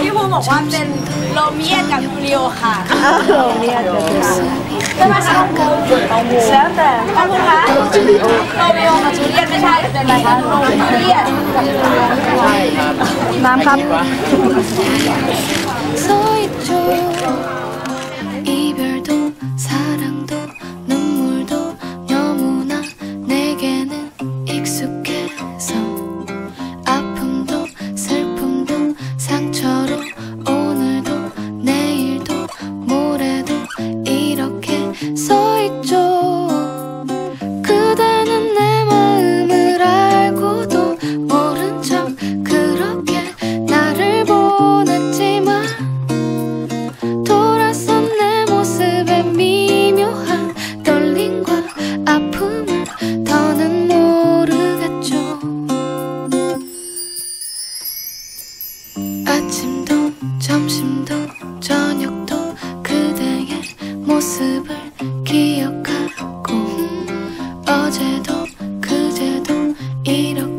พี่ภูมิบอกว่าเป็นโรเมียกับจูเลียค่ะโรเมียกับจูเลียใช่ไหมคะของภูมิแล้วแต่ของภูมิคะโรเมียกับจูเลียตไม่ใช่เป็นอะไรคะโรเมียกับจูเลียน้ำครับ 기억하고 어제도 그제도 이렇게